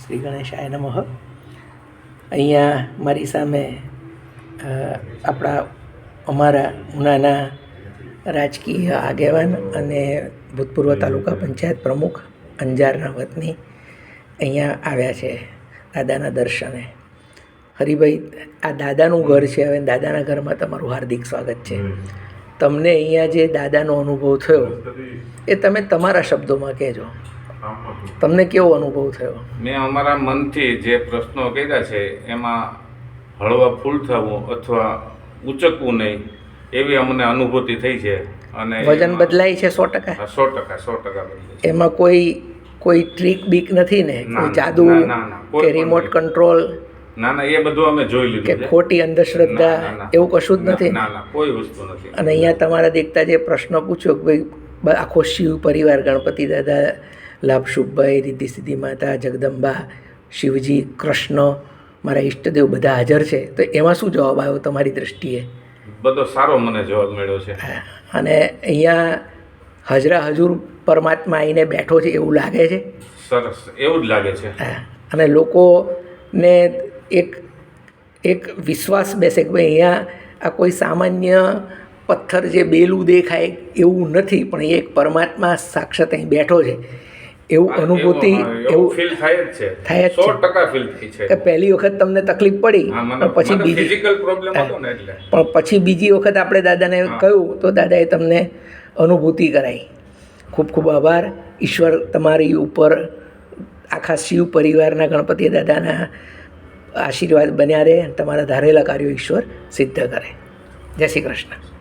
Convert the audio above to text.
શ્રી ગણેશાય નમઃ. અહીંયા મારી સામે આપણા અમારા ઉનાના રાજકીય આગેવાન અને ભૂતપૂર્વ તાલુકા પંચાયત પ્રમુખ અંજારના વતની અહીંયા આવ્યા છે દાદાના દર્શને. હરિભાઈ, આ દાદાનું ઘર છે હવે, દાદાના ઘરમાં તમારું હાર્દિક સ્વાગત છે. તમને અહીંયા જે દાદાનો અનુભવ થયો, એ તમે તમારા શબ્દોમાં કહેજો. તમને કેવો અનુભવ થયો? મેં અમારા મનથી જે પ્રશ્નો કર્યા છે એમાં હળવા ફૂલ થવું અથવા ઉચકવું નહીં એવી અમને અનુભૂતિ થઈ છે. અને વજન બદલાય છે સો ટકા? સો ટકા સો ટકા એમાં કોઈ કોઈ ટ્રીક બીક નથી ને? કોઈ જાદુ કે રિમોટ કંટ્રોલ ના ના એ બધું અમે જોઈ લીધું કે ખોટી અંધશ્રદ્ધા. એવું કશું જ નથી? ના ના કોઈ વસ્તુ નથી. અને અહીંયા તમારા દેખતા જે પ્રશ્ન પૂછ્યો કે ભાઈ આખો શિવ પરિવાર ગણપતિ દાદા લાભ શુભભાઈ રીતિ સિદ્ધિ માતા જગદંબા શિવજી કૃષ્ણ મારા ઈષ્ટદેવ બધા હાજર છે. તો એમાં શું જવાબ આવ્યો તમારી દૃષ્ટિએ બધો સારો મને જવાબ મળ્યો છે. અને અહીંયા હજરા હજુર પરમાત્મા આવીને બેઠો છે એવું લાગે છે? સરસ એવું જ લાગે છે. હા. અને લોકોને એક એક વિશ્વાસ બેસે કે ભાઈ અહીંયા આ કોઈ સામાન્ય પથ્થર જે બેલું દેખાય એવું નથી પણ એ એક પરમાત્મા સાક્ષાત અહીં બેઠો છે. એવું અનુભૂતિ એવું- ફીલ થાય જ છે. થાય જ સો ટકા ફીલ થઈ છે. કે પહેલી વખત તમને તકલીફ પડી પછી બીજી ફિઝિકલ પ્રોબ્લેમ હતો ને એટલે. પણ પછી બીજી વખત આપણે દાદાને કહ્યું તો દાદાએ તમને અનુભૂતિ કરાવી ખૂબ ખૂબ આભાર. ઈશ્વર તમારી ઉપર આખા શિવ પરિવારના ગણપતિ દાદાના આશીર્વાદ બન્યા રહે અને તમારા ધારેલા કાર્યો ઈશ્વર સિદ્ધ કરે. જય શ્રી કૃષ્ણ.